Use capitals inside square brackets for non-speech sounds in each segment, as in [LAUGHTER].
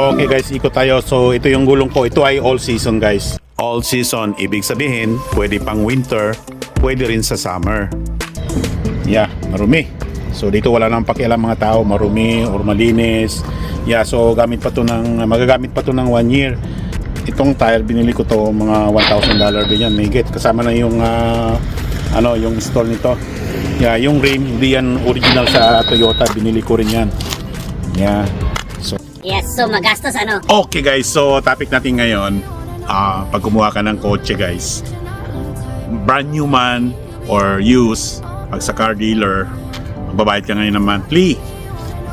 Okay guys, ikot tayo. So ito yung gulong ko. Ito ay all season guys. All season, ibig sabihin, pwede pang winter, pwede rin sa summer. Yeah, marumi. So dito wala nang pakialam mga tao, marumi or malinis. Yeah, so gamit pa to ng magagamit pa to ng one year. Itong tire binili ko to mga $1,000 din yan, may get. Kasama na yung ah, ano, yung install nito. Yeah, yung rim, hindi yan original sa Toyota, binili ko rin yan. Yeah. So Yes, so magastos ano? Okay guys, so topic natin ngayon, ah pag kumuha ka ng kotse guys, brand new man or used, pag sa car dealer, magbabayad ka ngayon ng monthly.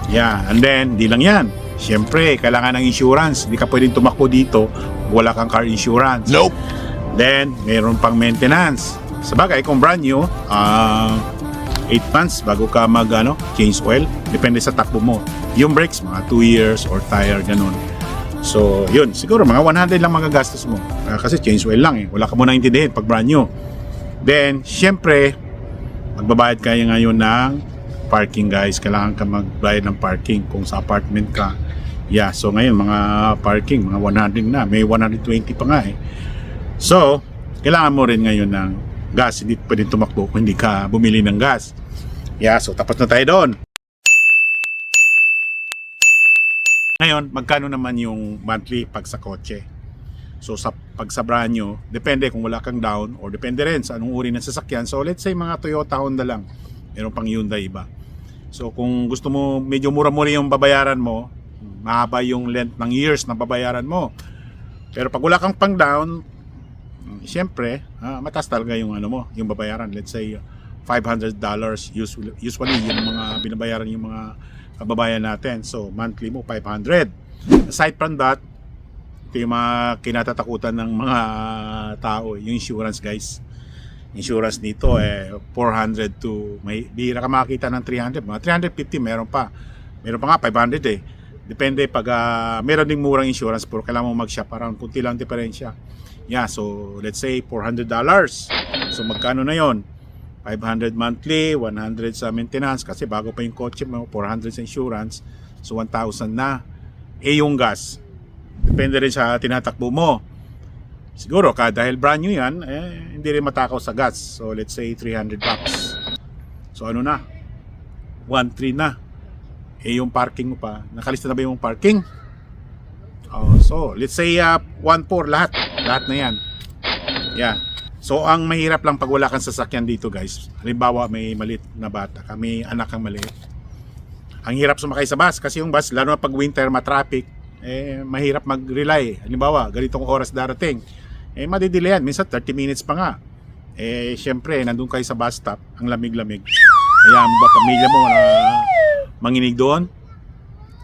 Yeah, and then, di lang yan. Siyempre, kailangan ng insurance. Hindi ka pwedeng tumakbo dito, wala kang car insurance. Nope. Then, mayroon pang maintenance. Sa bagay, kung brand new, ah 8 months bago ka mag ano, change oil. Depende sa takbo mo. Yung brakes, mga 2 years or tire, ganun. So, yun. Siguro mga 100 lang magagastos mo. Ah, kasi change oil lang eh. Wala ka muna intindihin pag brand new. Then, syempre, magbabayad kayo ngayon ng parking guys. Kailangan ka magbayad ng parking kung sa apartment ka. Yeah, so ngayon mga parking, mga 100 na. May 120 pa nga eh. So, kailangan mo rin ngayon ng gas. Hindi pwedeng tumakbo kung hindi ka bumili ng gas. Yeah, so tapos na tayo doon. Ngayon, magkano naman yung monthly pag sa kotse? So sa pag sa brand new, depende kung wala kang down or depende rin sa anong uri ng sasakyan. So let's say mga Toyota Honda lang. Meron pang Hyundai iba. So kung gusto mo medyo mura-mura yung babayaran mo, mahaba yung length ng years na babayaran mo. Pero pag wala kang pang down, siyempre, ah, mataas talaga yung ano mo, yung babayaran. Let's say $500 usually, usually yun ang mga binabayaran yung mga kababayan natin. So monthly mo 500. Aside from that, ito yung mga kinatatakutan ng mga tao, yung insurance guys. Insurance nito eh 400 to may bihira ka makakita ng 300, mga 350 meron pa. Meron pa nga 500 eh. Depende pag ah, meron ding murang insurance pero kailangan mo mag-shop around kunti lang diferensya. Yeah, so let's say $400. So magkano na 'yon? 500 monthly, 100 sa maintenance kasi bago pa yung kotse mo, 400 sa insurance. So 1,000 na. Eh yung gas, depende rin sa tinatakbo mo. Siguro ka dahil brand new yan, eh, hindi rin matakaw sa gas. So let's say 300 bucks. So ano na? 1.3 na. Eh yung parking mo pa, nakalista na ba yung parking? Oh, so let's say uh, 1.4 lahat. Lahat na yan. Yeah. So ang mahirap lang pag wala kang sasakyan dito guys. Halimbawa may malit na bata, kami anak kang maliit. Ang hirap sumakay sa bus kasi yung bus lalo na pag winter ma-traffic, eh mahirap mag-rely. Halimbawa, ganitong oras darating. Eh madidelay yan, minsan 30 minutes pa nga. Eh syempre, nandun kayo sa bus stop, ang lamig-lamig. Kaya ba pamilya mo na manginig doon?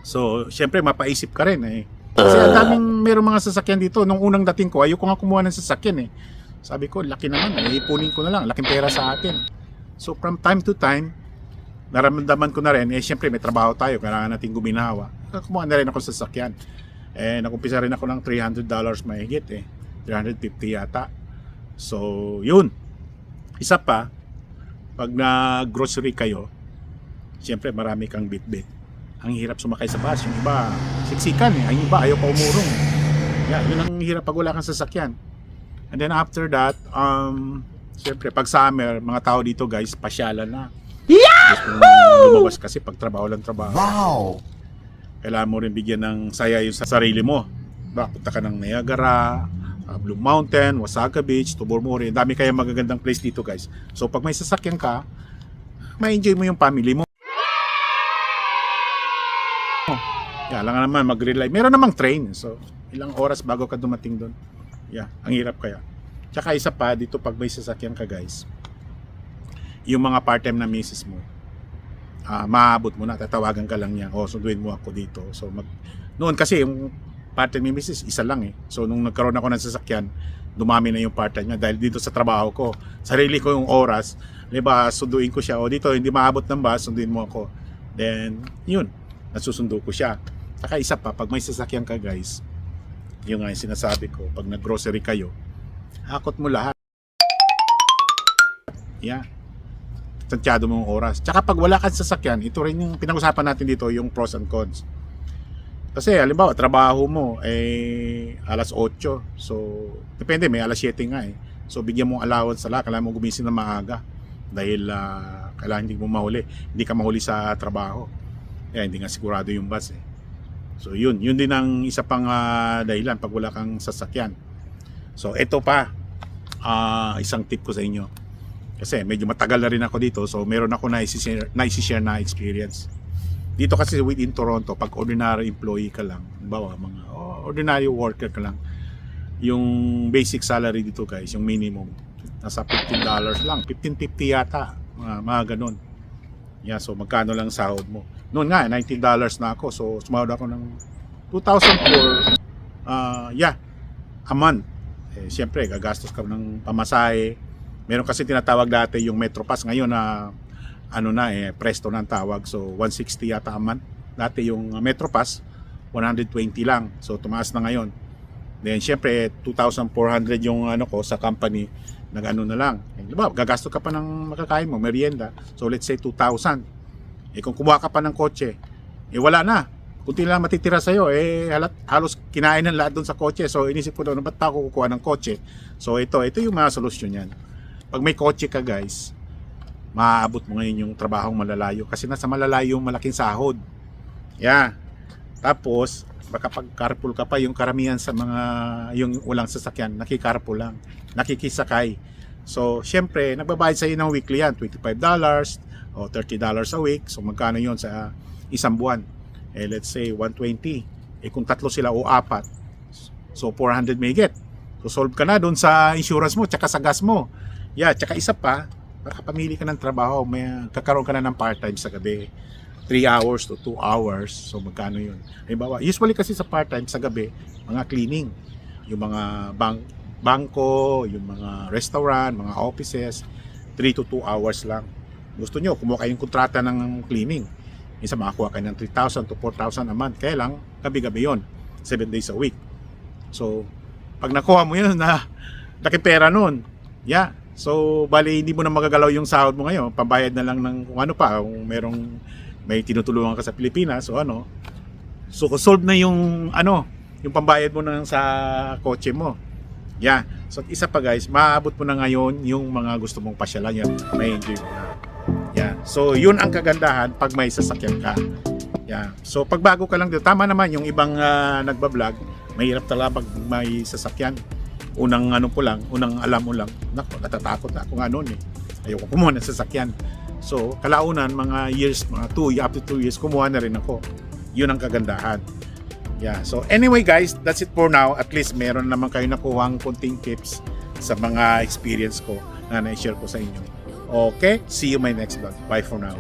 So, syempre mapaisip ka rin eh. Kasi ang daming merong mga sasakyan dito. Nung unang dating ko, ayoko nga kumuha ng sasakyan eh. Sabi ko, laki naman, eh, ipunin ko na lang, laking pera sa atin. So from time to time, naramdaman ko na rin, eh syempre may trabaho tayo, kailangan natin guminawa. Kumuha na rin ako sa sasakyan. Eh, nakumpisa rin ako ng $300 mahigit eh. 350 yata. So, yun. Isa pa, pag na-grocery kayo, syempre marami kang bit-bit. Ang hirap sumakay sa bus. Yung iba, siksikan eh. Ang iba, ayaw pa umurong. Yeah, yun ang hirap pag wala kang sasakyan. And then after that, um, siyempre, pag summer, mga tao dito guys, pasyalan na. Yahoo! Lumabas kasi pag trabaho lang trabaho. Wow. Kailangan mo rin bigyan ng saya yung sa sarili mo. Ba, punta ka ng Niagara, uh, Blue Mountain, Wasaga Beach, Tubormore. Ang dami kaya magagandang place dito guys. So pag may sasakyan ka, ma-enjoy mo yung family mo. Lang naman mag-rely. Meron namang train. So, ilang oras bago ka dumating doon. Yeah, ang hirap kaya. Tsaka isa pa, dito pag may sasakyan ka guys, yung mga part-time na misis mo, ah maabot mo na, tatawagan ka lang niya, o sunduin mo ako dito. So, mag, noon kasi yung part-time ni misis, isa lang eh. So, nung nagkaroon ako ng sasakyan, dumami na yung part-time niya dahil dito sa trabaho ko. Sarili ko yung oras, di ba, sunduin ko siya, o dito, hindi maabot ng bus, sunduin mo ako. Then, yun, nasusundo ko siya. Saka isa pa, pag may sasakyan ka guys, yung nga yung sinasabi ko, pag nag-grocery kayo, hakot mo lahat. Yeah. Tansyado mo yung oras. Tsaka pag wala kang sasakyan, ito rin yung pinag-usapan natin dito, yung pros and cons. Kasi halimbawa, trabaho mo eh alas 8. So, depende, may alas 7 nga eh. So, bigyan mo allowance sala, kailangan mo gumising na maaga dahil ah, kailangan hindi mo mahuli. Hindi ka mahuli sa trabaho. Kaya hindi nga sigurado yung bus eh. So, yun. Yun din ang isa pang ah, dahilan pag wala kang sasakyan. So, ito pa. ah, isang tip ko sa inyo. Kasi medyo matagal na rin ako dito. So, meron ako na isi-share na, isi-share na experience. Dito kasi within Toronto, pag ordinary employee ka lang, bawa mga oh, ordinary worker ka lang, yung basic salary dito guys, yung minimum, nasa $15 lang, 15.50 yata, mga, mga ganun. Yeah, so magkano lang sahod mo. Noon nga, $19 na ako, so sumahod ako ng 2,000 for, uh, yeah, a month. Eh, Siyempre, gagastos ka ng pamasahe. Meron kasi tinatawag dati yung Metropass ngayon na ano na eh, presto na tawag. So, 160 yata a month. Dati yung Metropass, 120 lang. So, tumaas na ngayon. Then, syempre, 2,400 yung ano ko sa company. Nag-ano na lang. Eh, di ba, gagasto ka pa ng makakain mo, merienda. So, let's say 2,000. Eh, kung kumuha ka pa ng kotse, eh, wala na. Kunti lang matitira sa'yo, eh, halat, halos kinain ng lahat doon sa kotse. So, inisip ko doon, ba't pa ako kukuha ng kotse? So, ito, ito yung mga solusyon yan. Pag may kotse ka, guys, maaabot mo ngayon yung trabahong malalayo kasi nasa malalayo yung malaking sahod. Yeah. Tapos, baka pag carpool ka pa, yung karamihan sa mga yung walang sasakyan, nakikarpool lang, nakikisakay. So, syempre, nagbabayad sa ng weekly yan, $25 o $30 a week. So, magkano yon sa isang buwan? Eh, let's say, 120. Eh, kung tatlo sila o apat, so 400 may get. So, solve ka na doon sa insurance mo, tsaka sa gas mo. Yeah, tsaka isa pa, makapamili ka ng trabaho, may kakaroon ka na ng part-time sa gabi. 3 hours to 2 hours. So magkano 'yun? Halimbawa, usually kasi sa part-time sa gabi, mga cleaning, yung mga bang bangko, yung mga restaurant, mga offices, 3 to 2 hours lang. Gusto nyo, kumuha kayong kontrata ng cleaning. Minsan makakuha kayo ng 3,000 to 4,000 a month. Kaya lang, gabi-gabi yon 7 days a week. So, pag nakuha mo yun [LAUGHS] na laki pera nun, yeah, So, bali hindi mo na magagalaw yung sahod mo ngayon. Pambayad na lang ng kung ano pa, kung merong may tinutulungan ka sa Pilipinas o ano. So, solve na yung ano, yung pambayad mo na sa kotse mo. Yeah. So, isa pa guys, maaabot mo na ngayon yung mga gusto mong pasyalan yan. May enjoy mo na. So, yun ang kagandahan pag may sasakyan ka. Yeah. So, pag bago ka lang dito, tama naman yung ibang ah, nagbablog, mahirap talaga pag may sasakyan unang ano po lang, unang alam mo lang, nako, natatakot na ako nga noon eh. Ayoko kumuha ng sasakyan. So, kalaunan, mga years, mga 2, up to 2 years, kumuha na rin ako. Yun ang kagandahan. Yeah. So, anyway guys, that's it for now. At least meron naman kayo nakuhang konting tips sa mga experience ko na na-share ko sa inyo. Okay? See you my next vlog. Bye for now.